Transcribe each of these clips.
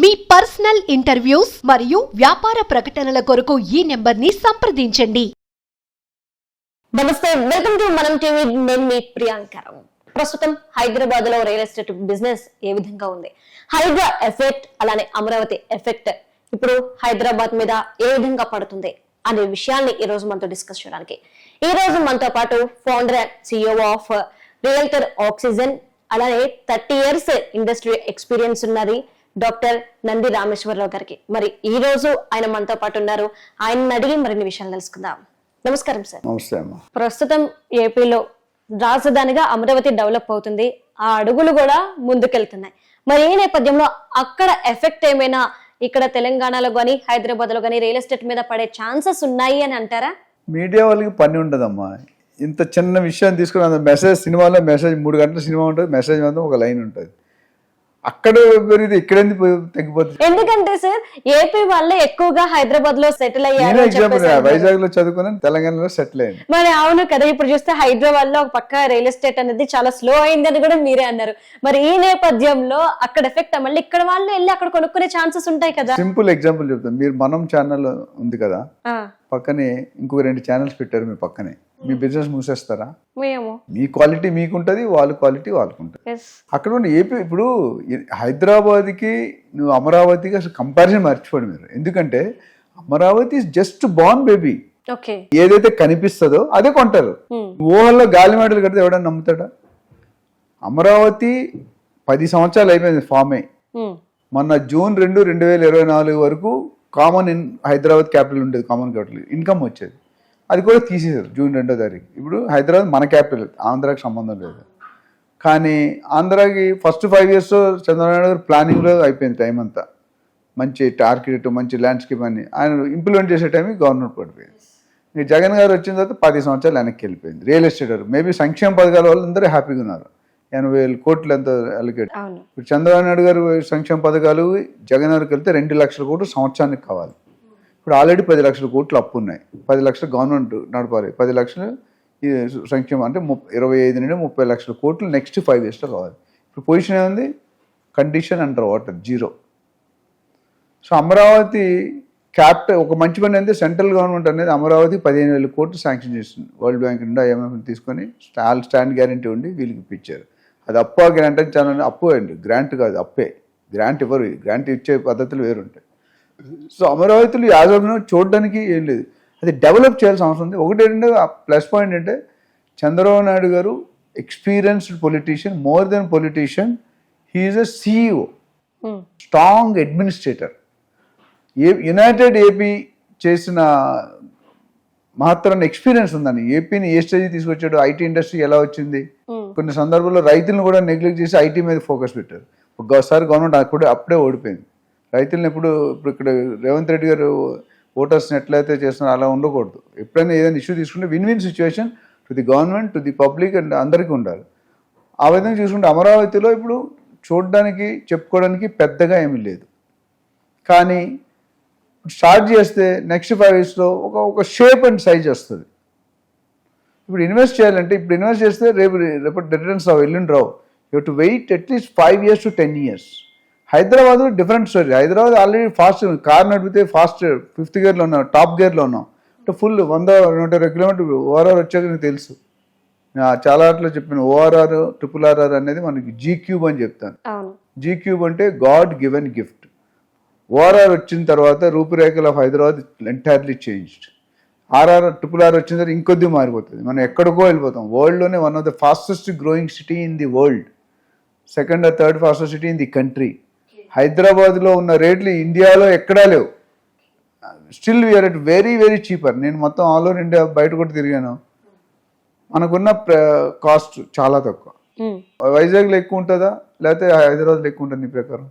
మీ personal interviews మరియు వ్యాపార ప్రకటనల కొరకు ఈ నెంబర్ని సంప్రదించండి. నమస్తే వెల్కమ్ టు మనం టీవీ నేను మీ ప్రియాంకరం ప్రస్తుతం హైదరాబాద్లో రియల్ ఎస్టేట్ బిజినెస్ ఏ విధంగా ఉంది? హైదరా ఎఫెక్ట్ అలానే అమరావతి ఎఫెక్ట్ ఇప్పుడు హైదరాబాద్ మీద ఏ విధంగా పడుతుంది అనే విషయాన్ని ఈ రోజు మనతో డిస్కస్ చేయడానికి. ఈ రోజు మనతో పాటు founder and CEO of realtor oxygen అలానే థర్టీ ఇయర్స్ ఇండస్ట్రీ ఎక్స్పీరియన్స్ ఉన్నది డాక్టర్ నంది రామేశ్వరరావు గారికి. మరి ఈ రోజు ఆయన మనతో పాటు ఉన్నారు. ఆయన అడిగి మరిన్ని విషయాలు తెలుసుకుందాం. నమస్కారం సార్. నమస్తే ప్రస్తుతం ఏపీలో రాజధానిగా అమరావతి డెవలప్ అవుతుంది. ఆ అడుగులు కూడా ముందుకెళ్తున్నాయి. మరి ఈ నేపథ్యంలో అక్కడ ఎఫెక్ట్ ఏమైనా ఇక్కడ తెలంగాణలో కానీ హైదరాబాద్లో కానీ రియల్ ఎస్టేట్ మీద పడే ఛాన్సెస్ ఉన్నాయి అని అంటారా? మీడియా వాళ్ళకి పని ఉండదమ్మా. ఇంత చిన్న విషయాన్ని తీసుకుని మెసేజ్ సినిమాలో మెసేజ్ మూడు గంటల సినిమా ఉంటుంది. మెసేజ్ మాత్రం ఒక లైన్ ఉంటుంది. అక్కడ పెరిగితే ఇక్కడెందుకు పోయి తగ్గిపోతుంది ఎందుకంటే సార్ ఏపీ వాళ్ళే ఎక్కువగా హైదరాబాద్లో సెటిల్ అయ్యారు అని ఎగ్జాంపుల్. వైజాగ్లో చదువుకున్నాను తెలంగాణలో సెటిల్ అయింది మరి అవును కదా ఇప్పుడు చూస్తే హైదరాబాద్లో ఒక పక్క రియల్ ఎస్టేట్ అనేది చాలా స్లో అయిందని కూడా మీరే అన్నారు. మరి ఈ నేపథ్యంలో అక్కడ ఎఫెక్ట్ మళ్ళీ ఇక్కడ వాళ్ళు వెళ్ళి అక్కడ కొనుక్కునే ఛాన్సెస్ ఉంటాయి కదా. సింపుల్ ఎగ్జాంపుల్ చెప్తాను. మీరు మనం ఛానల్ ఉంది కదా పక్కనే ఇంకొక రెండు ఛానల్స్ పెట్టారు మీ పక్కనే. మీ బిజినెస్ మూసేస్తారా? మేము. మీ క్వాలిటీ మీకుంటుంది వాళ్ళ క్వాలిటీ వాళ్ళకుంటుంది. ఎస్ అక్కడ ఉన్న ఏపీ ఇప్పుడు హైదరాబాద్కి నువ్వు అమరావతికి అసలు కంపారిజన్ మర్చిపోండి మీరు. ఎందుకంటే అమరావతి జస్ట్ బాన్ బేబీ ఏదైతే కనిపిస్తుందో అదే కొంటారు. Hmm. ఊహల్లో గాలి మేడలు కడితే ఎవడన్నా నమ్ముతాడా? అమరావతి పది సంవత్సరాలు అయిపోయింది ఫామ్. అయ్యి ఉమ్, మొన్న జూన్ రెండు రెండు వేల ఇరవై నాలుగు వరకు కామన్ ఇన్ హైదరాబాద్ క్యాపిటల్ ఉండేది కామన్ క్యాపిటల్. ఇన్కమ్ వచ్చేది. అది కూడా తీసేశారు జూన్ రెండో తారీఖు. ఇప్పుడు హైదరాబాద్ మన క్యాపిటల్ ఆంధ్రాకి సంబంధం లేదు. కానీ ఆంధ్రాకి first five years Chandrababu Naidu garu ప్లానింగ్లో అయిపోయింది టైం అంతా. మంచి ఆర్కిటెక్ట్ మంచి ల్యాండ్స్కేప్ అని ఆయన ఇంప్లిమెంట్ చేసే టైంకి గవర్నమెంట్ పడిపోయింది. ఇక జగన్ గారు వచ్చిన తర్వాత పది సంవత్సరాలు వెనక్కి వెళ్ళిపోయింది. రియల్ ఎస్టేట్ మేబీ సంక్షేమ పథకాల వాళ్ళు అందరూ హ్యాపీగా ఉన్నారు. ఎనభై వేల కోట్లు ఎంత అలికేట్ ఇప్పుడు చంద్రబాబు నాయుడు గారు సంక్షేమ పథకాలు జగన్ గారికి వెళ్తే రెండు లక్షల కోట్లు సంవత్సరానికి కావాలి. ఇప్పుడు ఆల్రెడీ పది లక్షల కోట్లు అప్పు ఉన్నాయి పది లక్షలు గవర్నమెంట్ నడపాలి. పది లక్షలు సంక్షేమం అంటే ఇరవై ఐదు నుండి ముప్పై లక్షల కోట్లు నెక్స్ట్ ఫైవ్ ఇయర్స్లో కావాలి. ఇప్పుడు పొజిషన్ ఏముంది? కండిషన్ అంటారు water zero. So Amaravati capital ఒక మంచి పని అయితే సెంట్రల్ గవర్నమెంట్ అనేది అమరావతి పదిహేను వేల కోట్లు శాంక్షన్ చేస్తుంది వరల్డ్ బ్యాంక్ నుండి ఐఎంఎఫ్ తీసుకొని స్టాల్ స్టాండ్ గ్యారంటీ ఉండి వీళ్ళకి ఇప్పించారు. అది అప్ప గ్రాంట్ అని చాలా అప్పు అండి. గ్రాంట్ కాదు అప్పే. గ్రాంట్ ఇవ్వరు గ్రాంట్ ఇచ్చే పద్ధతులు వేరుంటాయి. సో అమరావతిలో యాజమాన్యం చూడడానికి ఏం లేదు. అది డెవలప్ చేయాల్సిన అవసరం ఉంది. ఒకటి ఏంటంటే ప్లస్ పాయింట్ అంటే Chandrababu Naidu garu experienced politician more than politician he is a CEO um, strong administrator. A united AP చేసిన మాత్రాన్ని ఎక్స్పీరియన్స్ ఉందని ఏపీని ఏ స్టేజ్ తీసుకొచ్చాడు? ఐటీ ఇండస్ట్రీ ఎలా వచ్చింది? ఉమ్, కొన్ని సందర్భాల్లో రైతులను కూడా నెగ్లెక్ట్ చేసి ఐటీ మీద ఫోకస్ పెట్టారు. ఒకసారి గవర్నమెంట్ అప్పుడు అప్పుడే ఓడిపోయింది. రైతులను ఎప్పుడు ఇప్పుడు ఇక్కడ రేవంత్ రెడ్డి గారు ఓటర్స్ని ఎట్లయితే చేస్తున్నారో అలా ఉండకూడదు. ఎప్పుడైనా ఏదైనా ఇష్యూ తీసుకుంటే win win situation to the government to the public and అందరికీ ఉండాలి. ఆ విధంగా చూసుకుంటే అమరావతిలో ఇప్పుడు చూడడానికి చెప్పుకోవడానికి పెద్దగా ఏమీ లేదు. కానీ స్టార్ట్ చేస్తే నెక్స్ట్ ఫైవ్ ఇయర్స్లో ఒక ఒక షేప్ అండ్ సైజ్ వస్తుంది. ఇప్పుడు ఇన్వెస్ట్ చేయాలంటే ఇప్పుడు ఇన్వెస్ట్ చేస్తే రేపు రేపు రిటర్న్స్ రావు ఎల్లుండి రావు. You to wait at least five years to ten years. Hyderabad different story. Hyderabad already fast car నడిపితే ఫాస్ట్ ఫిఫ్త్ గేర్లో ఉన్నాం టాప్ గేర్లో ఉన్నాం. అంటే ఫుల్ వంద నూట ఇరవై కిలోమీటర్ ఓఆర్ఆర్ వచ్చాక నీకు తెలుసు. చాలా ఆటలో చెప్పిన ఓఆర్ఆర్ ట్రిపుల్ ఆర్ఆర్ అనేది మనకి జీ క్యూబ్ అని చెప్తాను జీ క్యూబ్ అంటే గాడ్ గివెన్ గిఫ్ట్. ఓఆర్ఆర్ వచ్చిన తర్వాత రూపురేఖలు of Hyderabad entirely changed RR triple R వచ్చిన తర్వాత ఇంకొద్ది మారిపోతుంది. మనం ఎక్కడికో వెళ్ళిపోతాం. వరల్డ్లోనే one of the fastest growing city in the world second or third fastest city in the country హైదరాబాద్లో ఉన్న రేట్లు ఇండియాలో ఎక్కడా లేవు. Still we are at very very cheaper నేను మొత్తం ఆల్ ఓవర్ ఇండియా బయట కూడా తిరిగాను. మనకున్న కాస్ట్ చాలా తక్కువ. వైజాగ్లో ఎక్కువ ఉంటుందా? లేకపోతే హైదరాబాద్లో ఎక్కువ ఉంటుంది నీ ప్రకారం?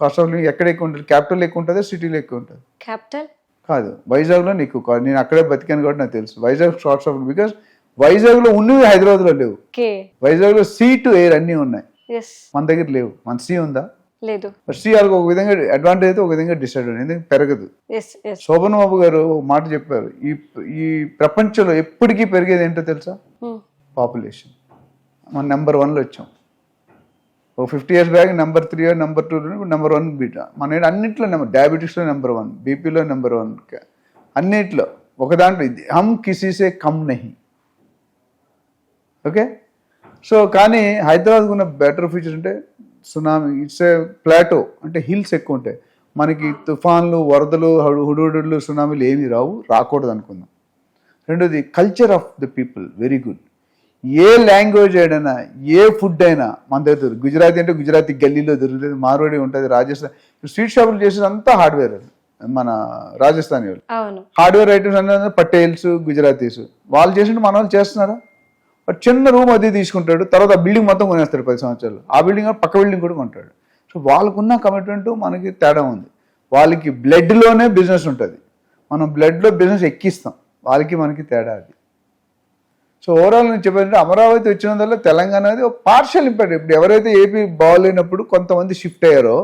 కాస్ట్ ఆఫ్ లివింగ్ ఎక్కడ ఎక్కువ ఉంటుంది? క్యాపిటల్ ఎక్కువ ఉంటుందా? సిటీలో ఎక్కువ ఉంటుంది? క్యాపిటల్ కాదు. వైజాగ్లో నీకు నేను అక్కడే బతికాను కాబట్టి నాకు తెలుసు. వైజాగ్ కాస్ట్ ఆఫ్ బికాస్ వైజాగ్లో ఉన్నవి హైదరాబాద్లో లేవు. ఓకే. వైజాగ్లో సీ టు ఎయిర్ అన్నీ ఉన్నాయి. మన దగ్గర లేవు. మన సీ ఉందా? లేదు. వాళ్ళకి ఒక విధంగా అడ్వాంటేజ్ అయితే ఒక విధంగా డిసడ్వాంటేజ్ ఎందుకంటే పెరగదు. శోభన్ బాబు గారు ఒక మాట చెప్పారు. ఈ ఈ ప్రపంచంలో ఎప్పటికీ పెరిగేది ఏంటో తెలుసా? పాపులేషన్ మన నెంబర్ వన్లో వచ్చాం. ఒక fifty years back number three number two number one beat మన అన్నింటిలో నెంబర్ డయాబెటీస్లో నెంబర్ వన్ బీపీలో నెంబర్ వన్ అన్నిట్లో ఒక దాంట్లో ఇది హమ్ కిసీసే కమ్ నహి. ఓకే సో కానీ హైదరాబాద్కు ఉన్న బెటర్ ఫీచర్ అంటే సునామీ ఇట్స్ ఏ ప్లాటో అంటే హిల్స్ ఎక్కువ ఉంటాయి మనకి తుఫాన్లు వరదలు హడు హుడుహుడులు సునామీలు ఏమీ రావు రాకూడదు అనుకుందాం. రెండోది culture of the people very good A language అయినా ఏ ఫుడ్ అయినా మన దగ్గర. గుజరాతీ అంటే గుజరాతీ గల్లీలో దొరుకుతుంది మార్వాడి ఉంటుంది రాజస్థాన్ స్ట్రీట్ షాపులు చేసేది అంతా హార్డ్వేర్ మన రాజస్థానీ వాళ్ళు. హార్డ్వేర్ ఐటమ్స్ అనేది పటేల్స్ గుజరాతీస్. వాళ్ళు చేసింటే మన వాళ్ళు చేస్తున్నారా? బట్ చిన్న రూమ్ అది తీసుకుంటాడు తర్వాత ఆ బిల్డింగ్ మొత్తం కొనేస్తాడు పది సంవత్సరాలు. ఆ బిల్డింగ్ పక్క బిల్డింగ్ కూడా కొంటాడు. సో వాళ్ళకున్న కమిట్మెంట్ మనకి తేడా ఉంది. వాళ్ళకి బ్లడ్లోనే బిజినెస్ ఉంటుంది. మనం బ్లడ్లో బిజినెస్ ఎక్కిస్తాం. వాళ్ళకి మనకి తేడా అది. సో ఓవరాల్ నేను చెప్పాలంటే అమరావతి వచ్చినందువల్ల తెలంగాణ అనేది ఒక పార్షియల్ ఇంపాక్ట్ ఇప్పుడు ఎవరైతే ఏపీ బాగోలేనప్పుడు కొంతమంది షిఫ్ట్ అయ్యారో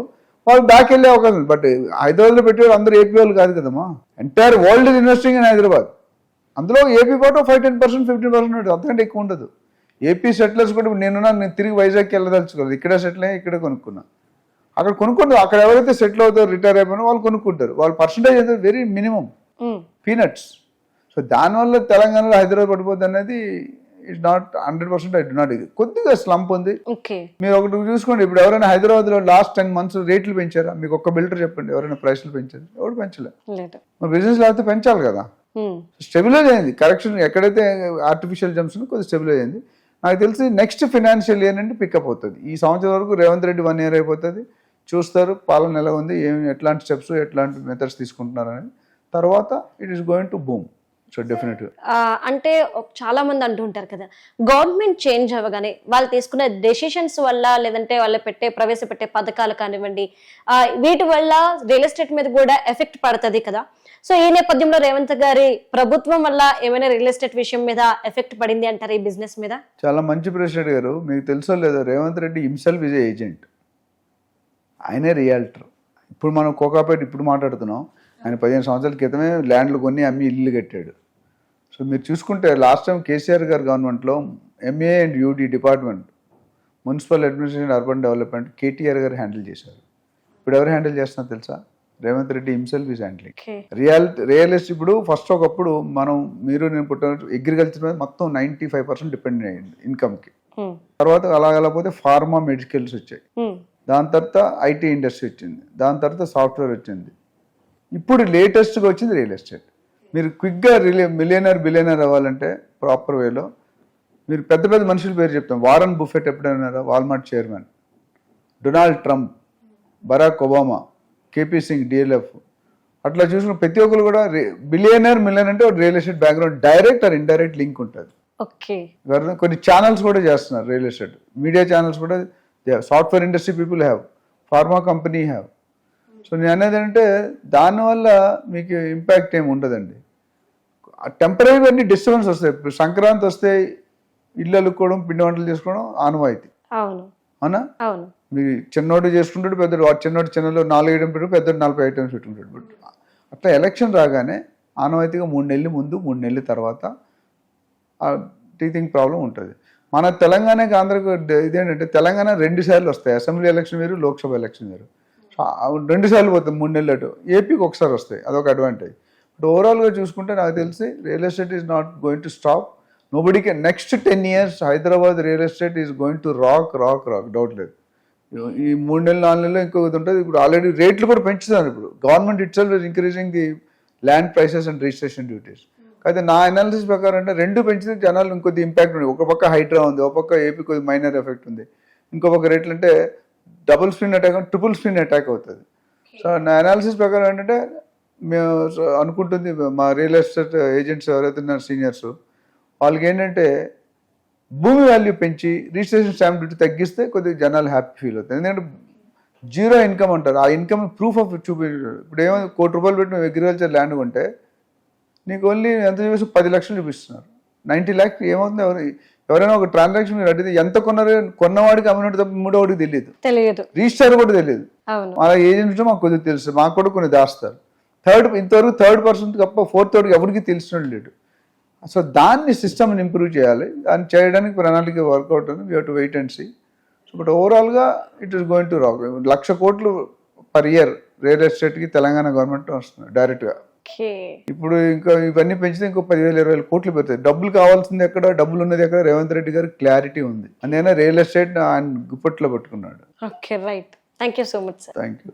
వాళ్ళు బ్యాక్ వెళ్ళే అవకాశం బట్ హైదరాబాద్లో పెట్టేవాళ్ళు అందరూ ఏపీ వాళ్ళు కాదు కదమ్మా. Entire world investing in Hyderabad అందులో ఏపీ పాటు five ten percent fifteen percent ఉంటుంది అంతకంటే ఎక్కువ ఉండదు. ఏపీ సెటిలర్స్ కూడా నేనున్నా నేను తిరిగి వైజాగ్కి వెళ్ళదలుచుకోలేదు. ఇక్కడే సెటిల్ అయ్యి ఇక్కడే కొనుక్కున్నా. అక్కడ కొనుక్కుంటారు. అక్కడ ఎవరైతే సెటిల్ అవుతారో రిటైర్ అయిపోయినా వాళ్ళు కొనుక్కుంటారు. వాళ్ళ పర్సంటేజ్ అయితే వెరీ మినిమం పీనట్స్ సో దానివల్ల తెలంగాణలో హైదరాబాద్ పడిపోద్ది అనేది it's not hundred percent I do not ఇది కొద్దిగా స్లంప్ ఉంది. మీరు ఒకటి చూసుకోండి. ఇప్పుడు ఎవరైనా హైదరాబాద్లో లాస్ట్ టెన్ మంత్స్ రేట్లు పెంచారా? మీకు ఒక్క బిల్డర్ చెప్పండి. ఎవరైనా ప్రైస్లు పెంచారు? ఎవరు పెంచలే? లేదు. మరి బిజినెస్ లేకపోతే పెంచాలి కదా. Hmm. స్టెబిలైజ్ అయింది. కరెక్షన్ ఎక్కడైతే ఆర్టిఫిషియల్ జంప్స్ కొద్దిగా స్టెబిలైజ్ అయింది. నాకు తెలిసి నెక్స్ట్ ఫినాన్షియల్ ఇయర్ నుండి పికప్ అవుతుంది. ఈ సంవత్సరం వరకు రేవంత్ రెడ్డి వన్ ఇయర్ అయిపోతుంది. చూస్తారు పాలన ఎలా ఉంది ఏమి ఎట్లాంటి స్టెప్స్ ఎట్లాంటి మెథడ్స్ తీసుకుంటున్నారు తర్వాత it is going to boom so డెఫినెట్గా అంటే చాలా మంది అంటుంటారు కదా గవర్నమెంట్ చేంజ్ అవ్వగానే వాళ్ళు తీసుకునే డెసిషన్స్ వల్ల లేదంటే వాళ్ళు పెట్టే ప్రవేశపెట్టే పథకాలు కానివ్వండి వీటి వల్ల రియల్ ఎస్టేట్ మీద కూడా ఎఫెక్ట్ పడుతుంది కదా. సో ఈ నేపథ్యంలో రేవంత్ గారి ప్రభుత్వం వల్ల ఏమైనా రియల్ ఎస్టేట్ విషయం మీద ఎఫెక్ట్ పడింది అంటారు ఈ బిజినెస్ మీద? చాలా మంచి ప్రెసిడెంట్ గారు మీకు తెలుసో లేదో Revanth Reddy himself is agent ఆయనే రియాల్టర్ ఇప్పుడు మనం కోకాపేట ఇప్పుడు మాట్లాడుతున్నాం. ఆయన పదిహేను సంవత్సరాల క్రితమే ల్యాండ్లు కొన్ని అమ్మి ఇల్లు కట్టాడు. సో మీరు చూసుకుంటే లాస్ట్ టైం కేసీఆర్ గారు గవర్నమెంట్లో MA and UD department municipal administration urban development KTR garu handle చేశారు. ఇప్పుడు ఎవరు హ్యాండిల్ చేస్తున్నారు తెలుసా? Revanth Reddy himself is handling real real estate ఇప్పుడు ఫస్ట్ ఒకప్పుడు మనం మీరు నేను పుట్టిన అగ్రికల్చర్ మీద మొత్తం నైంటీ ఫైవ్ పర్సెంట్ డిపెండ్ అయ్యింది ఇన్కమ్కి తర్వాత అలా వెళ్ళకపోతే ఫార్మా మెడికల్స్ వచ్చాయి. దాని తర్వాత ఐటీ ఇండస్ట్రీ వచ్చింది. దాని తర్వాత సాఫ్ట్వేర్ వచ్చింది. ఇప్పుడు లేటెస్ట్గా వచ్చింది రియల్ ఎస్టేట్ మీరు క్విక్గా రిలే మిలియనర్ బిలియనర్ అవ్వాలంటే ప్రాపర్ వేలో మీరు పెద్ద పెద్ద మనుషుల పేరు చెప్తాం. వారన్ బుఫెట్ ఎప్పుడైనా Walmart chairman Donald Trump Barack Obama KP Singh DLF అట్లా చూసిన ప్రతి ఒక్కరు కూడా బిలియనర్ మిలియన్ అంటే real estate background direct or indirect link ఉంటుంది. కొన్ని ఛానల్స్ కూడా చేస్తున్నారు రియల్ ఎస్టేట్ మీడియా ఛానల్స్ కూడా software industry people have pharma company have so నేను అనేది అంటే దానివల్ల మీకు ఇంపాక్ట్ ఏమి ఉండదండి. టెంపరీగా అన్ని డిస్టర్బెన్స్ వస్తాయి. సంక్రాంతి వస్తే ఇల్లు అల్లుకోవడం పిండి వంటలు చేసుకోవడం ఆనవాయితీ. అవును. అవునా? అవును. మీ చిన్నోడు చేసుకుంటాడు పెద్దోడు చిన్నోడు చిన్నలో నాలుగు ఐటమ్ పెట్టు పెద్దోడు నలభై ఐటమ్స్ పెట్టుకుంటాడు. బట్ అట్లా ఎలక్షన్ రాగానే ఆనవాయితీగా మూడు నెలలు ముందు మూడు నెలల తర్వాత ఆ టీచింగ్ ప్రాబ్లం ఉంటుంది. మన తెలంగాణకి ఆంధ్రకు ఇదేంటంటే తెలంగాణ రెండు సార్లు వస్తాయి. అసెంబ్లీ ఎలక్షన్ వేరు లోక్సభ ఎలక్షన్ వేరు. రెండు సార్లు పోతాయి మూడు నెలలు అటు. ఏపీకి ఒకసారి వస్తాయి అదొక అడ్వాంటేజ్ బట్ ఓవరాల్గా చూసుకుంటే నాకు తెలిసి real estate is not going to stop నోబడికి next ten years Hyderabad real estate is going to rock rock rock doubt లేదు. ఈ మూడు నెలలు నాలుగు నెలలు ఇంకొకటి ఉంటుంది. ఇప్పుడు ఆల్రెడీ రేట్లు కూడా పెంచుతున్నారు ఇప్పుడు. Government itself is increasing the land prices and registration duties అయితే నా అనాలిసిస్ ప్రకారం అంటే రెండు పెంచితే జనాలు ఇంకొద్ది ఇంపాక్ట్ ఉంది ఒక పక్క హైడ్రా ఉంది ఒక పక్క ఏపీ కొద్ది మైనర్ ఎఫెక్ట్ ఉంది. ఇంకో పక్క రేట్లు అంటే double spin attack triple spin attack అవుతుంది. సో నా అనాలిసిస్ ప్రకారం ఏంటంటే మేము అనుకుంటుంది మా రియల్ ఎస్టేట్ ఏజెంట్స్ ఎవరైతే ఉన్నారు సీనియర్స్ వాళ్ళకి ఏంటంటే భూమి వాల్యూ పెంచి రిజిస్ట్రేషన్ స్టాంప్ డ్యూటీ తగ్గిస్తే కొద్దిగా జనాలు హ్యాపీ ఫీల్ అవుతాయి ఎందుకంటే జీరో ఇన్కమ్ అంటారు. ఆ ఇన్కమ్ ప్రూఫ్ ఆఫ్ చూపి ఇప్పుడు ఏమో కోటి రూపాయలు పెట్టి నువ్వు అగ్రికల్చర్ ల్యాండ్ కొంటే నీకు ఓన్లీ ఎంత చూపిస్తే పది లక్షలు చూపిస్తున్నారు. నైంటీ ల్యాక్స్ ఏమవుతుంది? ఎవరు ఎవరైనా ఒక ట్రాన్సాక్షన్ మీరు అడిగితే ఎంత కొన్నారు? కొన్నవాడికి అమ్మినట్టు తప్ప మూడోవాడికి తెలియదు. తెలియదు. రిజిస్టర్ కూడా తెలియదు. అలా ఏజెంట్స్ మాకు కొద్దిగా తెలుసు. మాకు కూడా కొన్ని దాస్తారు. థర్డ్ ఇంతవరకు థర్డ్ పర్సన్ తప్ప ఫోర్త్ థర్డ్కి ఎవరికి తెలిసినట్టు లేడు. సో దాన్ని సిస్టమ్ని ఇంప్రూవ్ చేయాలి. దాన్ని చేయడానికి ప్రణాళిక వర్కౌట్ ఉంది. We to wait and see so but ఓవరాల్గా it is going to rock lakh కోట్లు per year real estate Telangana government వస్తుంది డైరెక్ట్గా ఇప్పుడు ఇంకా ఇవన్నీ పెంచితే ఇంకో పదివేలు ఇరవై వేల కోట్లు పెడతాయి. డబ్బులు కావాల్సింది ఎక్కడ? డబ్బులు ఉన్నది ఎక్కడ? రేవంత్ రెడ్డి గారికి క్లారిటీ ఉంది. అందుకనే రియల్ ఎస్టేట్ ఆయన గుప్పట్లో పట్టుకున్నాడు. Okay right thank you so much sir thank you